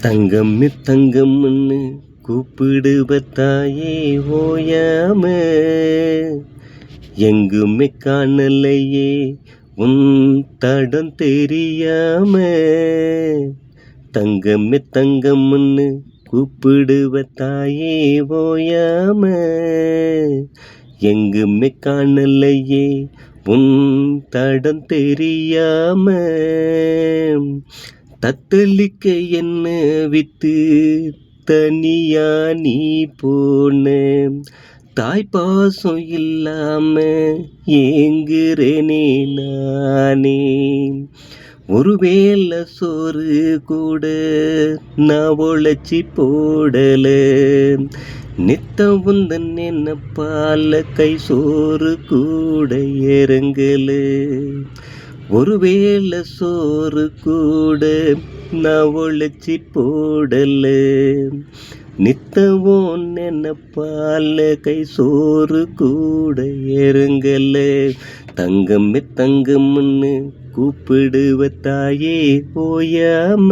தங்கம் தங்கம்னு கூப்பிடுவ தாயே ஓயாம. எங்குமே காணலையே உன் தடம் தெரியாம. தங்கமே தங்கம்னு கூப்பிடுவ தாயே ஓயாம. எங்குமே காணலையே உன் தடம் தெரியாம. தத்தளிக்க என்ன வித்து? தனியா நீ போன தாய் பாசம் இல்லாம ஏங்குறேனே நானே. ஒருவேளை சோறு கூட நான் உழைச்சி போடல. நித்தம் உந்தன் என்ன பால கை சோறு கூட இறங்கல. ஒருவேளை சோறு கூட நான் ஒழிச்சி போடல. நித்தவும் நினைப்பால கை சோறு கூட இறங்கல தங்கமே தங்கம்னு கூப்பிடுவ தாயே போயாம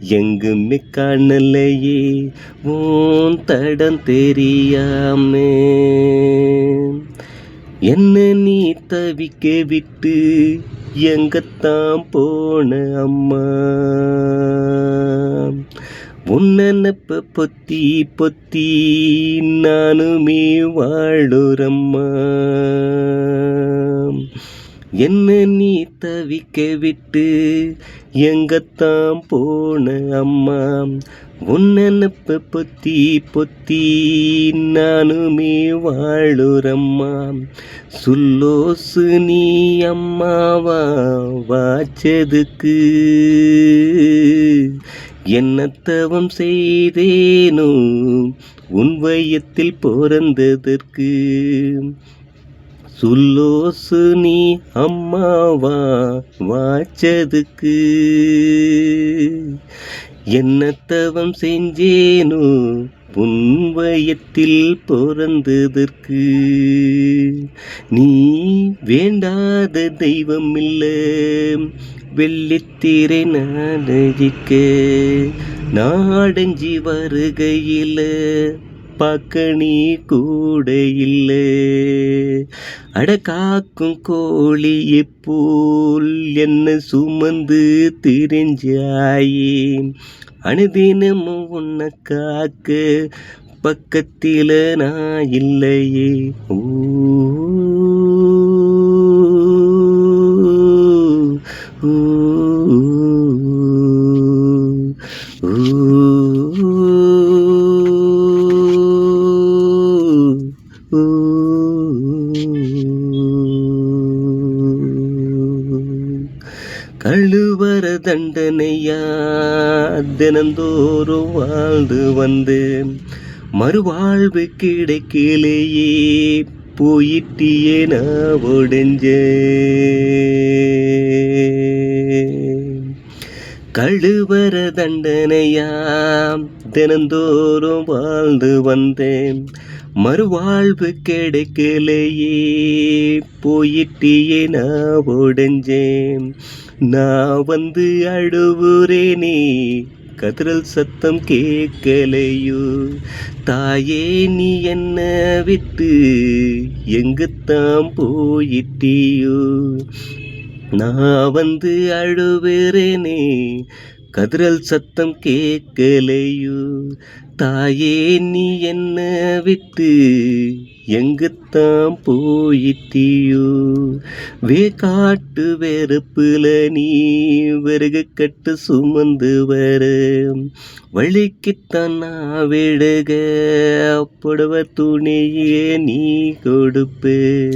எங்குமே காணலையே உன் தடம் தெரியாமே. என்ன நீ தவிக்க விட்டு எங்கத்தான் போன அம்மா? உன்னப்ப பொத்தி பொத்தி நானுமே வாழுறம்மா என்ன நீ தவிக்க விட்டு? எங்கத்தான் போன அம்மா? உன்னப்ப பொத்தி பொத்தி நானுமே வாழுறம்மா. சுல்லோசு நீ அம்மாவா வாச்சதுக்கு? என்னத்தவம் செய்தேனோ? உன் வயத்தில் பிறந்ததற்கு சுல்லோசு நீ அம்மாவா வாச்சதுக்கு என்னத்தவம் செஞ்சேனோ புன்வயத்தில் பிறந்ததற்கு. நீ வேண்டாத தெய்வம் இல்லை வெள்ளித்திரை நாடகிக்க நாடஞ்சி வருகையில் காப்பாக்க நீ கூட இல்லை. அட காக்கும் கோழி எப்போல் என்ன சுமந்து திரிஞ்சாயே. அனுதினமும் உன்னை காக்க பக்கத்தில நான் இல்லையே. ஓ, கழுவர தண்டனையா? தினந்தோறும் வாழ்ந்து வந்து. மறுவாழ்வு கிடைக்கலையே. போயிட்டியே நான் ஒடிஞ்சேன் கழுவர தண்டனையா? தினந்தோறும் வாழ்ந்து வந்தேன் மறுவாழ்வு கிடைக்கலையே. போயிட்டியே நான் ஒடிஞ்சேன் நான் வந்து அழுவுறேனே. கதிரல் சத்தம் கேட்கலையோ. தாயே நீ என்ன விட்டு எங்குத்தான் போயிட்டியோ. நான் வந்து அழுவுறேனே. கதிரல் சத்தம் கேட்கலையோ? தாயே நீ என்ன விட்டு எங்குத்தான் போயிட்டியோ? வேக்காட்டு வெறுப்புல நீ விறகு கட்டு சுமந்து வர வழிக்குத்தான் நான் விடுக புடவ துணியே நீ கொடுப்பு.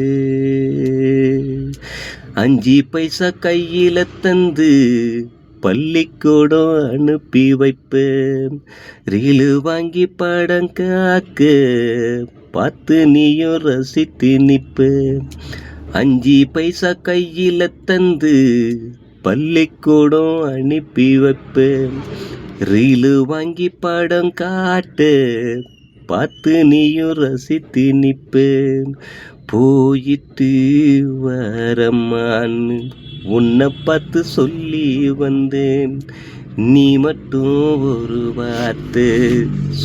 அஞ்சு பைசா கையில தந்து பள்ளிக்கூடம் அனுப்பி வைப்பேன் ரீலு வாங்கி படம் காக்கு. பார்த்து நீயும் ரசித்து நிப்ப அஞ்சு பைசா கையில் தந்து பள்ளிக்கூடம் அனுப்பி வைப்பேன் ரீலு வாங்கி படம் காட்டு. பார்த்து நீயும் ரசித்து நிப்பேன் போயிட்டு வரமான்னு உன்னை பார்த்து சொல்லி வந்தேன். நீ மட்டும் ஒரு வார்த்தை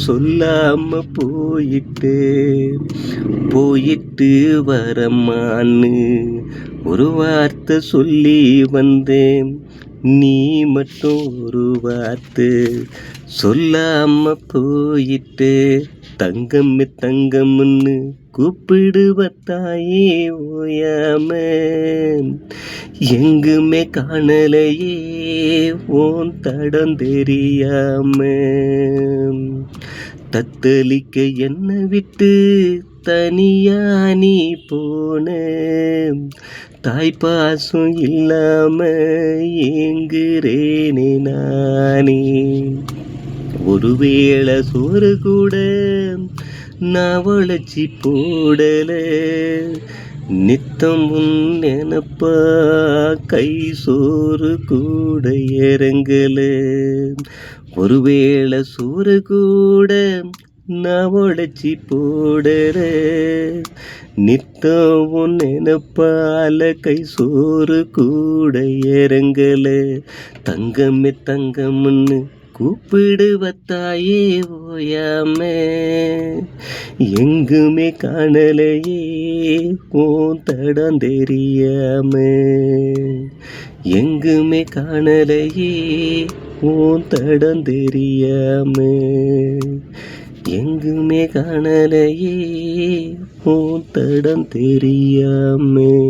சொல்லாம போயிட்டு போயிட்டு வரமான்னு ஒரு வார்த்தை சொல்லி வந்தேன். நீ மட்டும் ஒரு வார்த்தை சொல்லாம போயிட்டு தங்கம் தங்கம்னு கூப்பிடுவ தாயே ஓயாம. எங்குமே காணலையே ஓன் தடம் தெரியாம. தத்தளிக்க என்ன விட்டு தனியா நீ போன. தாய்ப்பாசம் இல்லாம ஏங்குறேனே நானே. ஒருவேளை சோறு கூட நவளச்சி உழைச்சி போடல. நித்தம் உன் நினப்பா கை சோறு கூட இறங்கல. ஒருவேளை சோறு கூட நவளச்சி உழைச்சி போடற நித்தம் உன் நினப்பால கை சோறு கூட இறங்கல. தங்கமே தங்கம்னு கூப்பிடுவத்தாயே ஓயாம. எங்குமே காணலையே உன் தடம் தெரியாம. எங்குமே காணலையே உன் தடம் தெரியாம. எங்குமே காணலையே உன் தடம் தெரியாமே.